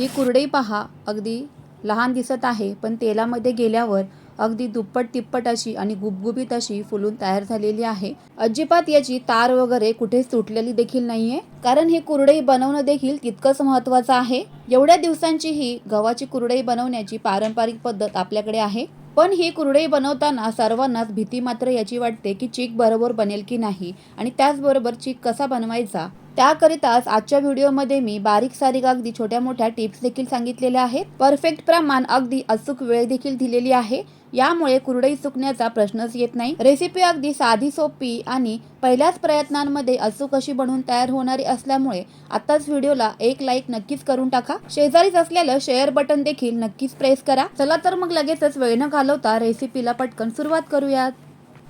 ही कुरडई पहा अगदी लहान दिसत आहे पण तेलामध्ये गेल्यावर अगदी दुप्पट तिप्पट अशी आणि गुबगुबीत अशी फुलून तयार झालेली आहे. अजिबात याची तार वगैरे कुठेच तुटलेली देखील नाहीये. कारण ही कुरडई बनवणं देखील तितकंच महत्वाचं आहे. एवढ्या दिवसांची ही गव्हाची कुरडई बनवण्याची पारंपरिक पद्धत आपल्याकडे आहे. पण ही कुरडई बनवताना सर्वांनाच भीती मात्र याची वाटते की चीक बरोबर बनेल की नाही आणि त्याचबरोबर चीक कसा बनवायचा? त्याकरिताच आजच्या व्हिडिओमध्ये मी बारीक सारीक अगदी छोट्या मोठ्या टिप्स देखील सांगितलेल्या आहेत. परफेक्ट प्रमाण अगदी अचूक वेळ देखील दिलेली आहे. यामुळे कुरडई सुकण्याचा प्रश्नच येत नाही. रेसिपी अगदी साधी सोपी आणि पहिल्याच प्रयत्नांमध्ये अचूक अशी बनवून तयार होणारी असल्यामुळे आताच व्हिडिओला एक लाईक नक्कीच करून टाका. शेजारीच असलेलं शेअर बटन देखील नक्कीच प्रेस करा. चला तर मग लगेचच वेळ न घालवता रेसिपीला पटकन सुरुवात करूयात.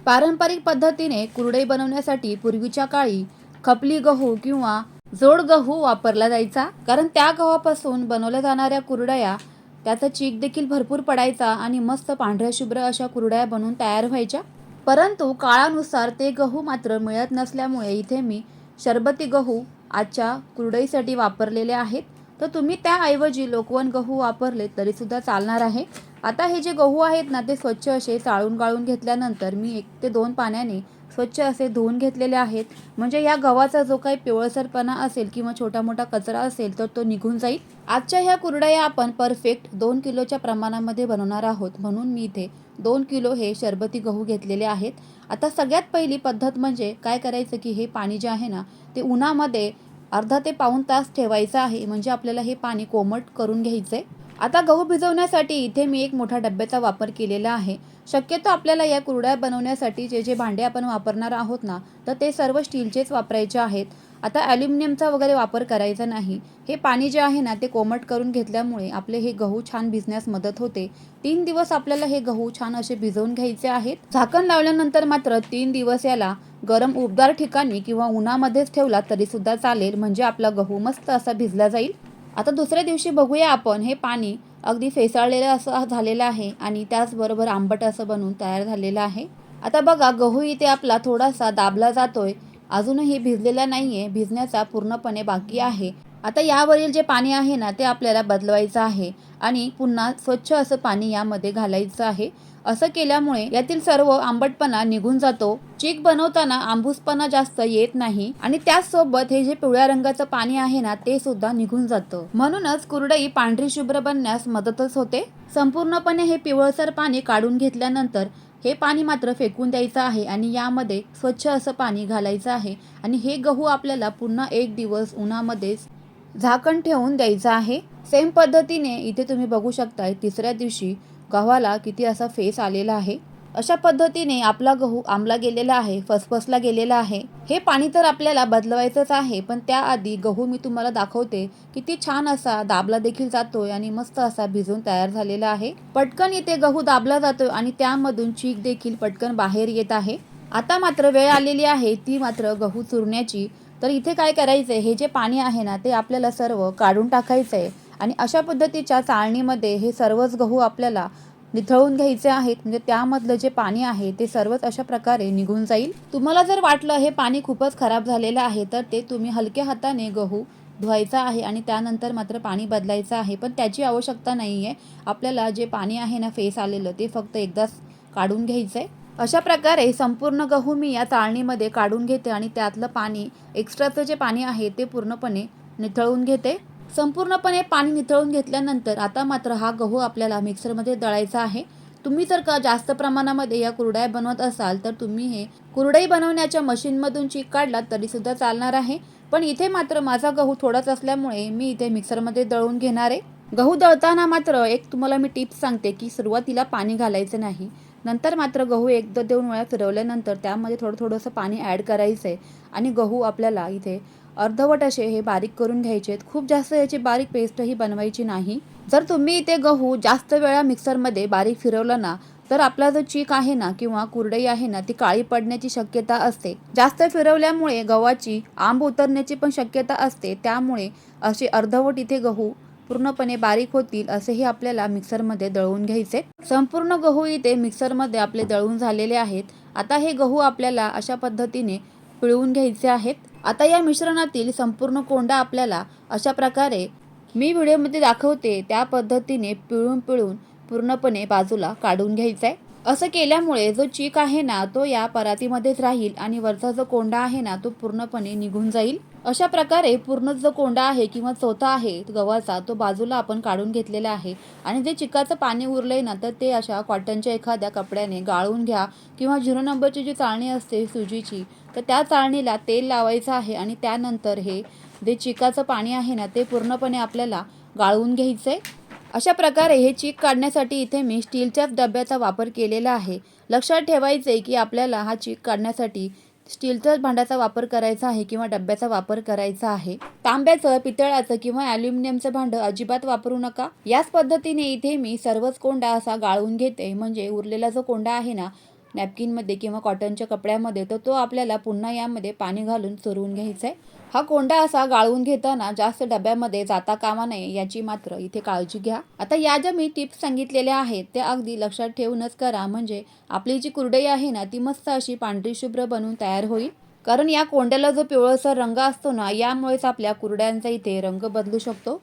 पारंपरिक पद्धतीने कुरडई बनवण्यासाठी पूर्वीच्या काळी खपली गहू किंवा जोड गहू वापरला जायचा. कारण त्या गव्हापासून बनवल्या जाणाऱ्या कुरडया त्याचा चीक देखील भरपूर पडायचा आणि मस्त पांढऱ्या शुभ्र अशा कुरड्या बनवून तयार व्हायच्या. परंतु काळानुसार ते गहू मात्र मिळत नसल्यामुळे इथे मी शरबती गहू आजच्या कुरडईसाठी वापरलेले आहेत. तर तुम्ही त्याऐवजी लोकवन गहू वापरले तरीसुद्धा चालणार आहे. आता हे जे गहू आहेत ना ते स्वच्छ असे चाळून गाळून घेतल्यानंतर मी एक ते दोन पाण्याने स्वच्छ असे धुवून घेतलेले आहेत. म्हणजे या गव्हाचा जो काही पिवळसरपणा असेल किंवा छोटा मोठा कचरा असेल तर तो निघून जाईल. आजच्या ह्या कुरडया आपण परफेक्ट दोन किलोच्या प्रमाणामध्ये बनवणार आहोत. म्हणून मी इथे दोन किलो हे शरबती गहू घेतलेले आहेत. आता सगळ्यात पहिली पद्धत म्हणजे काय करायचं की हे पाणी जे आहे ना ते उन्हामध्ये अर्धा ते पाऊण तास ठेवायचं आहे. म्हणजे आपल्याला हे पाणी कोमट करून घ्यायचं आहे आता गहू भिजवण्यासाठी इथे मी एक मोठा डब्याचा वापर केलेला आहे. शक्यतो आपल्याला या कुरड्या बनवण्यासाठी जे जे भांडे आपण वापरणार आहोत ना तर ते सर्व स्टीलचेच वापरायचे आहेत. आता ॲल्युमिनियमचा वगैरे वापर करायचा नाही. हे पाणी जे आहे ना ते कोमट करून घेतल्यामुळे आपले हे गहू छान भिजण्यास मदत होते. तीन दिवस आपल्याला हे गहू छान असे भिजवून घ्यायचे आहेत. झाकण लावल्यानंतर मात्र तीन दिवस याला गरम उबदार ठिकाणी किंवा उन्हामध्येच ठेवला तरी सुद्धा चालेल. म्हणजे आपला गहू मस्त असा भिजला जाईल. आता दुसऱ्या दिवशी बघूया आपण हे पाणी अगदी फेसाळलेलं असं झालेलं आहे आणि त्याचबरोबर आंबट असं बनून तयार झालेलं आहे. आता बघा गहू इथे आपला थोडासा दाबला जातोय. अजूनही भिजलेला नाहीये. भिजण्याचा पूर्णपणे बाकी आहे. आता यावरील जे पाणी आहे ना ते आपल्याला बदलवायचं आहे आणि पुन्हा स्वच्छ असं पाणी यामध्ये घालायचं आहे. असं केल्यामुळे यातील सर्व आंबटपणा निघून जातो. चीक बनवताना आंबूसपणा जास्त येत नाही आणि त्याचसोबत हे जे पिवळ्या रंगाचं पाणी आहे ना ते सुद्धा निघून जातं. म्हणूनच कुरडई पांढरी शुभ्र बनण्यास मदतच होते. संपूर्णपणे हे पिवळसर पाणी काढून घेतल्यानंतर हे पाणी मात्र फेकून द्यायचं आहे आणि यामध्ये स्वच्छ असं पाणी घालायचं आहे. आणि हे गहू आपल्याला पुन्हा एक दिवस उन्हामध्येच झाकण ठेवून द्यायचं आहे. सेम पद्धतीने इथे तुम्ही बघू शकताय तिसऱ्या दिवशी गव्हाला किती असा फेस आलेला आहे. अशा पद्धतीने आपला गहू आंबला गेलेला आहे फसफसला गेलेला आहे. हे पाणी तर आपल्याला बदलवायचंच आहे पण त्याआधी गहू मी तुम्हाला दाखवते. किती छान असा दाबला देखील जातोय आणि मस्त असा भिजून तयार झालेला आहे. पटकन इथे गहू दाबला जातोय आणि त्यामधून चीक देखील पटकन बाहेर येत आहे. आता मात्र वेळ आलेली आहे ती मात्र गहू चुरण्याची. तर इथे काय करायचंय हे जे पाणी आहे ना ते आपल्याला सर्व काढून टाकायचं आहे आणि अशा पद्धतीच्या चाळणीमध्ये हे सर्वच गहू आपल्याला निथळून घ्यायचे आहेत. म्हणजे त्यामधलं जे पाणी आहे ते सर्वच अशा प्रकारे निघून जाईल. तुम्हाला जर वाटलं हे पाणी खूपच खराब झालेलं आहे तर ते तुम्ही हलक्या हाताने गहू धुवायचा आहे आणि त्यानंतर मात्र पाणी बदलायचं आहे. पण त्याची आवश्यकता नाही आहे आपल्याला जे पाणी आहे ना फेस आलेलं ते फक्त एकदाच काढून घ्यायचं आहे अशा प्रकारे संपूर्ण गहू मी या चाळणीमध्ये काढून घेते आणि त्यातलं पाणी एक्स्ट्राचं जे पाणी आहे ते पूर्णपणे निथळून घेते. संपूर्णपणे पाणी निथळून घेतल्यानंतर आता मात्र हा गहू आपल्याला मिक्सरमध्ये दळायचा आहे. तुम्ही जर का जास्त प्रमाणामध्ये या कुरड्या बनवत असाल तर तुम्ही हे कुरडई बनवण्याच्या मशीनमधून चीक काढलात तरीसुद्धा चालणार आहे. पण इथे मात्र माझा गहू थोडाच असल्यामुळे मी इथे मिक्सरमध्ये दळून घेणार आहे. गहू दळताना मात्र एक तुम्हाला मी टिप्स सांगते की सुरुवातीला पाणी घालायचं नाही. नंतर मात्र गहू एकदा दोन वेळा फिरवल्यानंतर त्यामध्ये थोडं थोडंसं पाणी ॲड करायचं आहे आणि गहू आपल्याला इथे अर्धवट असे हे बारीक करून घ्यायचे आहेत. खूप जास्त याची बारीक पेस्टही बनवायची नाही. जर तुम्ही इथे गहू जास्त वेळा मिक्सरमध्ये बारीक फिरवलं ना तर आपला जो चीक आहे ना किंवा कुरडई आहे ना ती काळी पडण्याची शक्यता असते. जास्त फिरवल्यामुळे गव्हाची आंब उतरण्याची पण शक्यता असते. त्यामुळे असे अर्धवट इथे गहू पूर्णपणे बारीक होतील असेही आपल्याला मिक्सरमध्ये दळून घ्यायचे. संपूर्ण गहू इथे मिक्सरमध्ये आपले दळून झालेले आहेत. आता हे गहू आपल्याला अशा पद्धतीने पिळवून घ्यायचे आहेत. आता या मिश्रणातील संपूर्ण कोंडा आपल्याला अशा प्रकारे मी व्हिडिओमध्ये दाखवते त्या पद्धतीने पिळून पिळून पूर्णपणे बाजूला काढून घ्यायचा. आहे असं केल्यामुळे जो चीक आहे ना तो या परातीमध्येच राहील आणि वरचा जो कोंडा आहे ना तो पूर्णपणे निघून जाईल. अशा प्रकारे पूर्ण जो कोंडा आहे किंवा चोथा आहे गव्हाचा तो बाजूला आपण काढून घेतलेला आहे. आणि जे चिकाचं पाणी उरलंय ना तर ते अशा कॉटनच्या एखाद्या कपड्याने गाळून घ्या किंवा झिरो नंबरची जी चाळणी असते सुजीची तर त्या चाळणीला तेल लावायचं आहे आणि त्यानंतर हे जे चिकाचं पाणी आहे ना ते पूर्णपणे आपल्याला गाळून घ्यायचं आहे अशा प्रकारे हे चीक काढण्यासाठी इथे मी स्टीलच्याच डब्याचा वापर केलेला आहे. लक्षात ठेवायचे की आपल्याला हा चीक काढण्यासाठी स्टीलच्याच भांड्याचा वापर करायचा आहे किंवा डब्याचा वापर करायचा आहे. तांब्याचं पितळाचं किंवा ॲल्युमिनियमचं भांडं अजिबात वापरू नका. याच पद्धतीने इथे मी सर्वच कोंडा असा गाळून घेते. म्हणजे उरलेला जो कोंडा आहे ना नॅपकिनमध्ये किंवा कॉटनच्या कपड्यामध्ये तर तो आपल्याला पुन्हा यामध्ये पाणी घालून चोरवून घ्यायचा आहे हा कोंडा असा गाळून घेताना जास्त डब्यामध्ये जाता कामा नये याची मात्र इथे काळजी घ्या. आता या ज्या मी टिप्स सांगितलेल्या आहेत त्या अगदी लक्षात ठेवूनच करा. म्हणजे आपली जी कुरडई आहे ना ती मस्त अशी पांढरी शुभ्र बनून तयार होईल. कारण या कोंड्याला जो पिवळसर रंग असतो ना यामुळेच आपल्या कुरड्यांचा इथे रंग बदलू शकतो.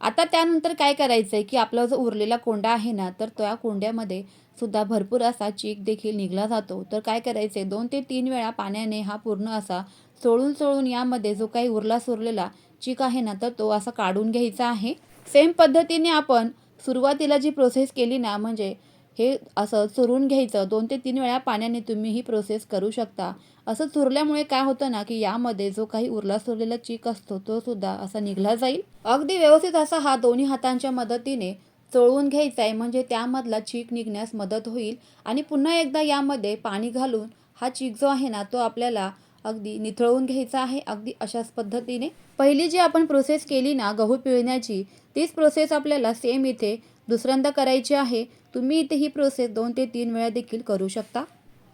आता त्यानंतर काय करायचं आहे की आपला जो उरलेला कोंडा आहे ना तर त्या कोंड्यामध्ये सुद्धा भरपूर असा चीक देखील निघला जातो. तर काय करायचे? दोन ते तीन वेळा पाण्याने हा पूर्ण असा चोळून चोळून यामध्ये जो काही उरला सुरलेला चीक आहे ना तर तो असा काढून घ्यायचा आहे. सेम पद्धतीने आपण सुरुवातीला जी प्रोसेस केली ना म्हणजे हे असं चुरून घ्यायचं. दोन ते तीन वेळा पाण्याने तुम्ही ही प्रोसेस करू शकता. असं चुरल्यामुळे काय होतं ना की यामध्ये जो काही उरला सुरलेला चीक असतो तो सुद्धा असा निघला जाईल. अगदी व्यवस्थित असा हा दोन्ही हातांच्या मदतीने चोळून घ्यायचा आहे म्हणजे त्यामधला चीक निघण्यास मदत होईल. आणि पुन्हा एकदा यामध्ये पाणी घालून हा चीक जो आहे ना तो आपल्याला अगदी निथळवून घ्यायचा आहे अगदी अशाच पद्धतीने. पहिली जी आपण प्रोसेस केली ना गहू पिळण्याची तीच प्रोसेस आपल्याला सेम इथे दुसऱ्यांदा करायची आहे. तुम्ही इथे ही प्रोसेस दोन ते तीन वेळा देखील करू शकता.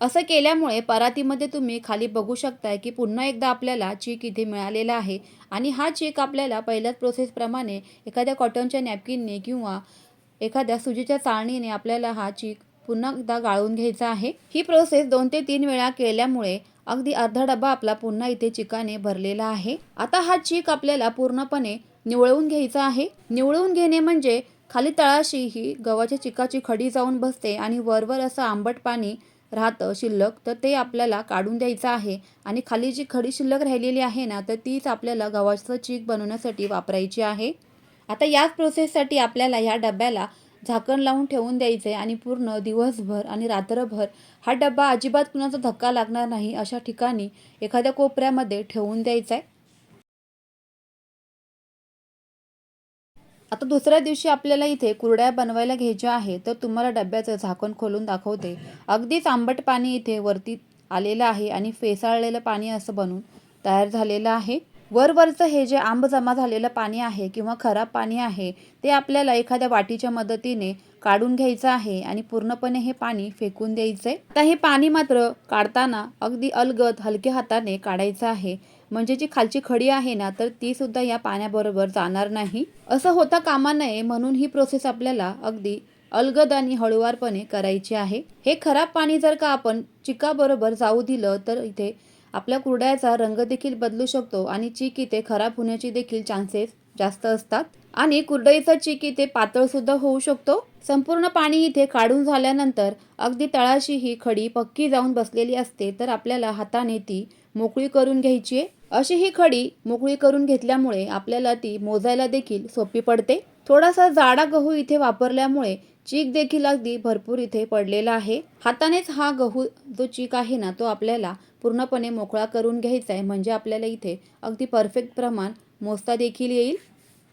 असं केल्यामुळे परातीमध्ये तुम्ही खाली बघू शकताय की पुन्हा एकदा आपल्याला चीक इथे मिळालेला आहे. आणि हा चीक आपल्याला पहिल्याच प्रोसेसप्रमाणे एखाद्या कॉटनच्या नॅपकिनने किंवा एखाद्या सुजीच्या चाळणीने आपल्याला हा चीक पुन्हा एकदा गाळून घ्यायचा आहे. ही प्रोसेस दोन ते तीन वेळा केल्यामुळे अगदी अर्धा डबा आपला पुन्हा इथे चिकाने भरलेला आहे. आता हा चीक आपल्याला पूर्णपणे निवळवून घ्यायचा आहे. निवळवून घेणे म्हणजे खाली तळाशी ही गव्हाच्या चिकाची खडी जाऊन बसते आणि वरवर असं आंबट पाणी राहतं शिल्लक तर ते आपल्याला काढून द्यायचं आहे. आणि खाली जी खडी शिल्लक राहिलेली आहे ना तर तीच आपल्याला गव्हाचं चीक बनवण्यासाठी वापरायची आहे. आता याच प्रोसेससाठी आपल्याला ह्या डब्याला झाकण लावून ठेवून द्यायचे आणि पूर्ण दिवसभर आणि रात्रभर हा डब्बा अजिबात कुणाचा धक्का लागणार नाही अशा ठिकाणी एखाद्या कोपऱ्यामध्ये ठेवून द्यायचा आहे आता दुसऱ्या दिवशी आपल्याला इथे कुरड्या बनवायला घ्यायच्या आहे तर तुम्हाला डब्याचं झाकण खोलून दाखवते. अगदीच आंबट पाणी इथे वरती आलेलं आहे आणि फेसाळलेलं पाणी असं बनून तयार झालेलं आहे. वरवरचं हे जे आंब जमा झालेलं पाणी आहे किंवा खराब पाणी आहे ते आपल्याला एखाद्या वाटीच्या मदतीने काढून घ्यायचं आहे आणि पूर्णपणे हे पाणी फेकून द्यायचं आहे आता हे पाणी मात्र काढताना अगदी अलगद हलक्या हाताने काढायचं आहे. म्हणजे जी खालची खडी आहे ना तर ती सुद्धा या पाण्याबरोबर जाणार नाही. असं होता कामा नये म्हणून ही प्रोसेस आपल्याला अगदी अलगद आणि हळुवारपणे करायची आहे. हे खराब पाणी जर का आपण चिकाबरोबर जाऊ दिलं तर इथे आपल्या कुरड्याचा रंग देखील बदलू शकतो आणि चीक इथे खराब होण्याची देखील चान्सेस जास्त असतात. आणि कुरडईचा चीक इथे पातळ सुद्धा होऊ शकतो. संपूर्ण पाणी इथे काढून झाल्यानंतर अगदी तळाशी ही खडी पक्की जाऊन बसलेली असते तर आपल्याला हाताने ती मोकळी करून घ्यायची आहे. अशी ही खडी मोकळी करून घेतल्यामुळे आपल्याला ती मोजायला देखील सोपी पडते. थोडासा जाडा गहू इथे वापरल्यामुळे चीक देखील अगदी भरपूर इथे पडलेला आहे. हातानेच हा गहू जो चीक आहे ना तो आपल्याला पूर्णपणे मोकळा करून घ्यायचा आहे. म्हणजे आपल्याला इथे अगदी परफेक्ट प्रमाण मोजता देखील येईल.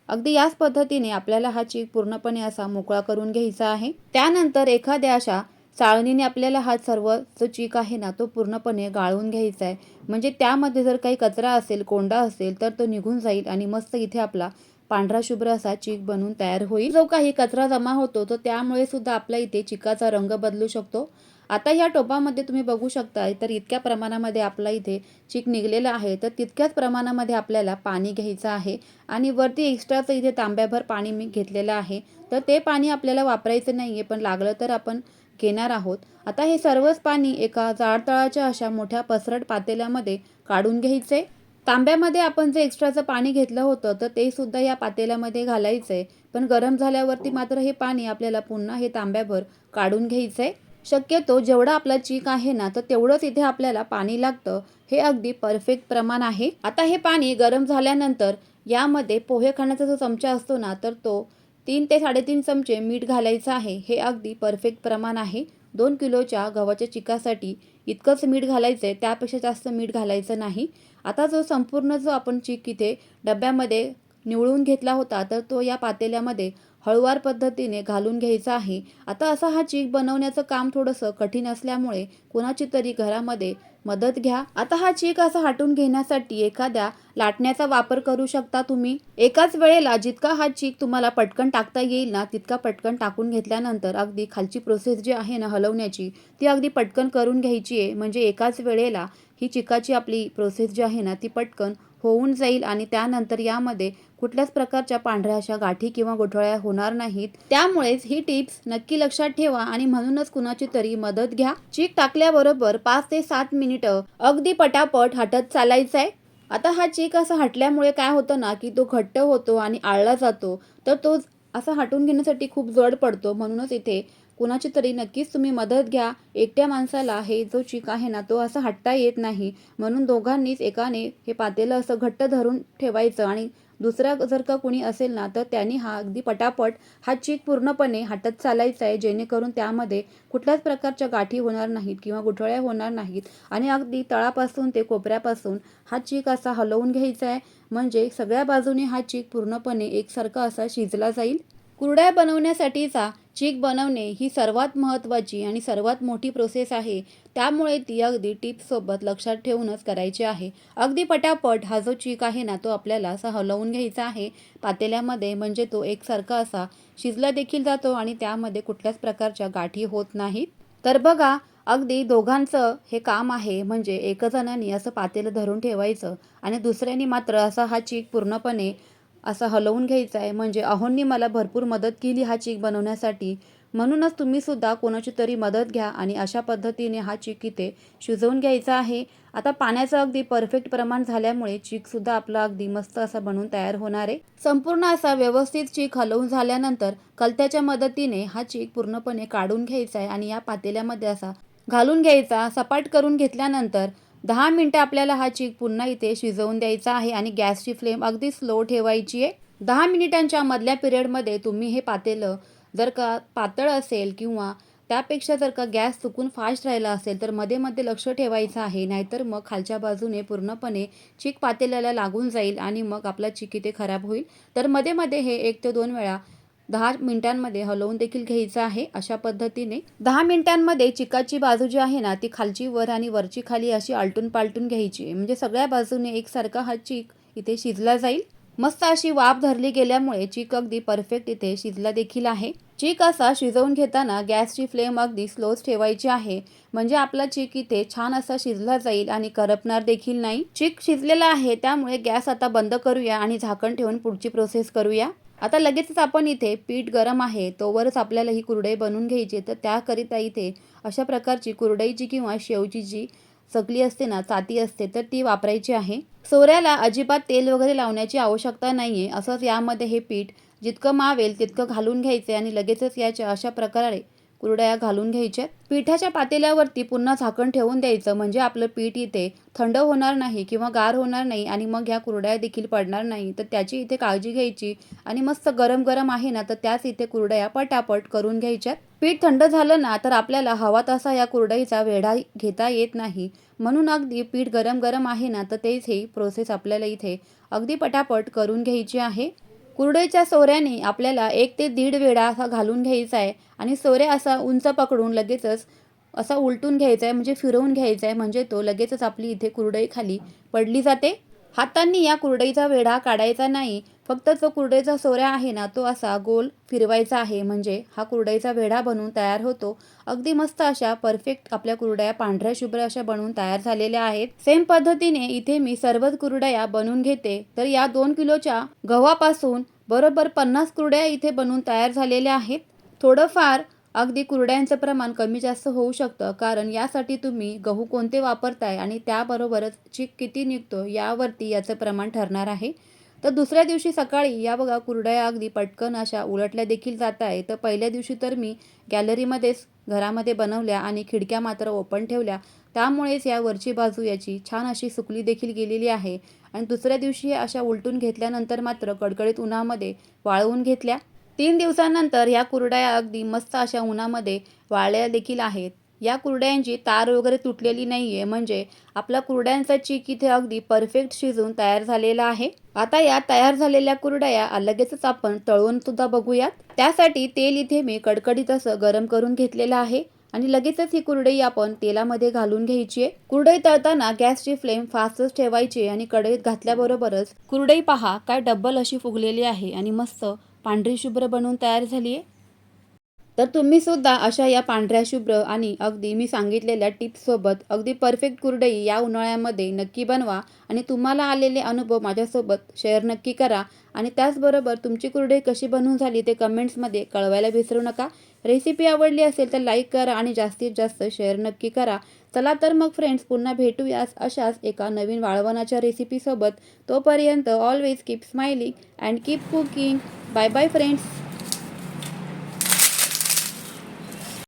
अगदी याच पद्धतीने आपल्याला हा चीक पूर्णपणे असा मोकळा करून घ्यायचा आहे. त्यानंतर एखाद्या अशा चाळणीने आपल्याला हा सर्व जो चीक आहे ना तो पूर्णपणे गाळून घ्यायचा आहे. म्हणजे त्यामध्ये जर काही कचरा असेल कोंडा असेल तर तो निघून जाईल आणि मस्त इथे आपला पांढरा शुभ्र असा चीक बनून तयार होईल. जो काही कचरा जमा होतो तो त्यामुळे सुद्धा आपल्या इथे चिकाचा रंग बदलू शकतो. आता ह्या टोपामध्ये तुम्ही बघू शकता तर इतक्या प्रमाणामध्ये आपला इथे चीक निघलेला आहे. तर तितक्याच प्रमाणामध्ये आपल्याला पाणी घ्यायचं आहे आणि वरती एक्स्ट्राचं इथे तांब्याभर पाणी मी घेतलेलं आहे. तर ते पाणी आपल्याला वापरायचं नाही आहे पण लागलं तर आपण घेणार आहोत. आता हे सर्वच पाणी एका जाडतळाच्या अशा मोठ्या पसरट पातेल्यामध्ये काढून घ्यायचे. तांब्यामध्ये आपण जे एक्स्ट्राचं पाणी घेतलं होतं तर ते सुद्धा या पातेल्यामध्ये घालायचं आहे पण गरम झाल्यावरती मात्र हे पाणी आपल्याला पुन्हा हे तांब्याभर काढून घ्यायचं आहे शक्यतो जेवढा आपला चीक आहे ना तर तेवढंच इथे आपल्याला पाणी लागतं. हे अगदी परफेक्ट प्रमाण आहे. आता हे पाणी गरम झाल्यानंतर यामध्ये पोहे खाण्याचा जो चमचा असतो ना तर तो तीन ते साडेतीन चमचे मीठ घालायचं आहे. हे अगदी परफेक्ट प्रमाण आहे. दोन किलोच्या गव्हाच्या चिकासाठी इतकंच मीठ घालायचं आहे त्यापेक्षा जास्त मीठ घालायचं नाही. आता जो संपूर्ण जो आपण चीक इथे डब्यामध्ये निवळून घेतला होता तर तो या पातेल्यामध्ये हळुवार पद्धतीने घालून घ्यायचा आहे. आता असा हा चीक बनवण्याचं काम थोडंसं कठीण असल्यामुळे कुणाची तरी घरामध्ये मदत घ्या. आता हा चीक असा हाटून घेण्यासाठी एखाद्या लाटण्याचा वापर करू शकता तुम्ही. एकाच वेळेला जितका हा चीक तुम्हाला पटकन टाकता येईल ना तितका पटकन टाकून घेतल्यानंतर अगदी खालची प्रोसेस जी आहे ना हलवण्याची ती अगदी पटकन करून घ्यायची आहे. म्हणजे एकाच वेळेला ही चिकाची आपली प्रोसेस जी आहे ना ती पटकन होऊन जाईल आणि त्यानंतर यामध्ये कुठल्याच प्रकारच्या पांढऱ्या अशा गाठी किंवा गोठळ्या होणार नाहीत. त्यामुळेच ही टिप्स नक्की लक्षात ठेवा आणि म्हणूनच कुणाची तरी मदत घ्या. चीक टाकल्याबरोबर पाच ते सात मिनिटं अगदी पटापट हटत चालायचं आहे आता हा चीक असा हटल्यामुळे काय होतं ना की तो घट्ट होतो आणि आळला जातो. तर तो असा हटून घेण्यासाठी खूप जड पडतो. म्हणूनच इथे कुणाची तरी नक्कीच तुम्ही मदत घ्या. एकट्या माणसाला हे जो चीक आहे ना तो असा हटता येत नाही. म्हणून दोघांनीच एकाने हे पातेलं असं घट्ट धरून ठेवायचं आणि दुसरा जर का कुणी असेल ना तर त्यांनी हा अगदी पटापट हा चीक पूर्णपणे हटत चालायचा आहे. जेणेकरून त्यामध्ये कुठल्याच प्रकारच्या गाठी होणार नाहीत किंवा गुठळ्या होणार नाहीत. आणि अगदी तळापासून ते कोपऱ्यापासून हा चीक असा हलवून घ्यायचा आहे. म्हणजे सगळ्या बाजूने हा चीक पूर्णपणे एकसारखा असा शिजला जाईल. कुरड्या बनवण्यासाठीचा चीक बनवणे ही सर्वात महत्त्वाची आणि सर्वात मोठी प्रोसेस आहे. त्यामुळे ती अगदी टिप्ससोबत लक्षात ठेवूनच करायची आहे. अगदी पटापट हा जो चीक आहे ना तो आपल्याला असा हलवून घ्यायचा आहे. पातेल्यामध्ये म्हणजे तो एकसारखा असा शिजला देखील जातो आणि त्यामध्ये कुठल्याच प्रकारच्या गाठी होत नाहीत. तर बघा अगदी दोघांचं हे काम आहे म्हणजे एक जणांनी असं पातेलं धरून ठेवायचं आणि दुसऱ्यानी मात्र असा हा चीक पूर्णपणे असा हलवून घ्यायचा आहे. म्हणजे अहोंनी मला भरपूर मदत केली हा चीक बनवण्यासाठी. म्हणूनच तुम्ही सुद्धा कोणाची तरी मदत घ्या आणि अशा पद्धतीने हा चीक इथे शिजवून घ्यायचा आहे. आता पाण्याचं अगदी परफेक्ट प्रमाण झाल्यामुळे चीकसुद्धा आपला अगदी मस्त असा बनून तयार होणार आहे. संपूर्ण असा व्यवस्थित चीक हलवून झाल्यानंतर कलत्याच्या मदतीने हा चीक पूर्णपणे काढून घ्यायचा आहे आणि या पातेल्यामध्ये असा घालून घ्यायचा सपाट करून घेतल्यानंतर दहा मिनटं आपल्याला हा चीक पुन्हा इथे शिजवून द्यायचा आहे आणि गॅसची फ्लेम अगदी स्लो ठेवायची आहे. दहा मिनिटांच्या मधल्या पिरियडमध्ये तुम्ही हे पातेलं जर का पातळ असेल किंवा त्यापेक्षा जर का गॅस चुकून फास्ट राहिला असेल तर मध्ये मध्ये लक्ष ठेवायचं आहे. नाहीतर मग खालच्या बाजूने पूर्णपणे चीक पातेल्याला लागून जाईल आणि मग आपला चीक इथे खराब होईल. तर मध्ये मध्ये हे एक ते दोन वेळा दहा मिनिटांमध्ये हलवून देखील घ्यायचं आहे. अशा पद्धतीने दहा मिनिटांमध्ये चिकाची बाजू जी आहे ना ती खालची वर आणि वरची खाली अशी आलटून पालटून घ्यायची. आहे म्हणजे सगळ्या बाजूने एकसारखा हा चीक इथे शिजला जाईल. मस्त अशी वाफ धरली गेल्यामुळे चीक अगदी परफेक्ट इथे शिजला देखील आहे. चीक असा शिजवून घेताना गॅसची फ्लेम अगदी स्लोच ठेवायची आहे. म्हणजे आपला चीक इथे छान असा शिजला जाईल आणि करपणार देखील नाही. चीक शिजलेला आहे त्यामुळे गॅस आता बंद करूया आणि झाकण ठेवून पुढची प्रोसेस करूया. आता लगेचच आपण इथे पीठ गरम आहे तोवरच आपल्याला ही कुरडई बनवून घ्यायची तर त्याकरिता इथे अशा प्रकारची कुरडईची किंवा शेवची जी चकली असते ना चाती असते तर ती वापरायची आहे. सोऱ्याला अजिबात तेल वगैरे लावण्याची आवश्यकता नाही आहे असंच यामध्ये हे पीठ जितकं मावेल तितकं घालून घ्यायचे आणि लगेचच याच्या अशा प्रकारे कुरडया घालून घ्यायच्या. पिठाच्या पातेल्यावरती पुन्हा झाकण ठेवून द्यायचं. म्हणजे आपलं पीठ इथे थंड होणार नाही किंवा गार होणार नाही आणि मग ह्या कुरड्या देखील पडणार नाही. तर त्याची इथे काळजी घ्यायची आणि मस्त गरम गरम आहे ना तर त्याच इथे कुरडया पटापट करून घ्यायच्यात. पीठ थंड झालं ना तर आपल्याला हवा तसा या कुरडईचा वेढा घेता येत नाही. म्हणून अगदी पीठ गरम गरम आहे ना तर तेच ही प्रोसेस आपल्याला इथे अगदी पटापट करून घ्यायची आहे. कुरडईच्या सोऱ्याने आपल्याला एक ते दीड वेळा असा घालून घ्यायचा आहे. आणि सोऱ्या असा उंच पकडून लगेचच असा उलटून घ्यायचा आहे म्हणजे फिरवून घ्यायचा आहे म्हणजे तो लगेचच आपली इथे कुरडई खाली पडली जाते. हातांनी या कुरडईचा वेढा काढायचा नाही फक्त जो कुरडईचा सोऱ्या आहे ना तो असा गोल फिरवायचा आहे. म्हणजे हा कुरडईचा वेढा बनून तयार होतो. अगदी मस्त अशा परफेक्ट आपल्या कुरडया पांढऱ्या शुभ्र अशा बनवून तयार झालेल्या आहेत. सेम पद्धतीने इथे मी सर्वच कुरडया बनवून घेते. तर या दोन किलोच्या गव्हापासून बरोबर पन्नास कुरड्या इथे बनवून तयार झालेल्या आहेत. थोडंफार अगदी कुरड्यांचं प्रमाण कमी जास्त होऊ शकतं कारण यासाठी तुम्ही गहू कोणते वापरताय आणि त्याबरोबरच चीक किती निघतो यावरती याचं प्रमाण ठरणार आहे. तर दुसऱ्या दिवशी सकाळी या बघा कुरड्या अगदी पटकन अशा उलटल्या देखील जात आहे तर पहिल्या दिवशी तर मी गॅलरीमध्येच घरामध्ये बनवल्या आणि खिडक्या मात्र ओपन ठेवल्या. त्यामुळेच या वरची बाजू याची छान अशी सुकली देखील गेलेली आहे. आणि दुसऱ्या दिवशी अशा उलटून घेतल्यानंतर मात्र कडकडीत उन्हामध्ये वाळवून घेतल्या. तीन दिवसांनंतर ह्या कुरड्या अगदी मस्त अशा उन्हामध्ये वाळल्या देखील आहेत. या कुरड्यांची तार वगैरे तुटलेली नाही आहे म्हणजे आपला कुरड्यांचा चीक इथे अगदी परफेक्ट शिजून तयार झालेला आहे. आता या तयार झालेल्या कुरड्या लगेचच आपण तळून सुद्धा बघूयात. त्यासाठी तेल इथे मी कडकडीत असं गरम करून घेतलेलं आहे आणि लगेचच ही कुरडई आपण तेलामध्ये घालून घ्यायची आहे. कुरडई तळताना गॅसची फ्लेम फास्टच ठेवायची आणि कढईत घातल्याबरोबरच कुरडई पहा काय डब्बल अशी फुगलेली आहे आणि मस्त पांढरी शुभ्र बनवून तयार झाली आहे तर तुम्ही सुद्धा अशा या पांढऱ्या शुभ्र आणि अगदी मी सांगितलेल्या टिप्ससोबत अगदी परफेक्ट कुरडई या उन्हाळ्यामध्ये नक्की बनवा आणि तुम्हाला आलेले अनुभव माझ्यासोबत शेअर नक्की करा. आणि त्याचबरोबर तुमची कुरडई कशी बनवून झाली ते कमेंट्समध्ये कळवायला विसरू नका. रेसिपी आवडली असेल तर लाईक करा आणि जास्तीत जास्त शेअर नक्की करा. चला तर मग फ्रेंड्स पुन्हा भेटूयास अशाच एका नवीन वाळवणाच्या रेसिपीसोबत तोपर्यंत always keep smiling and keep cooking bye bye friends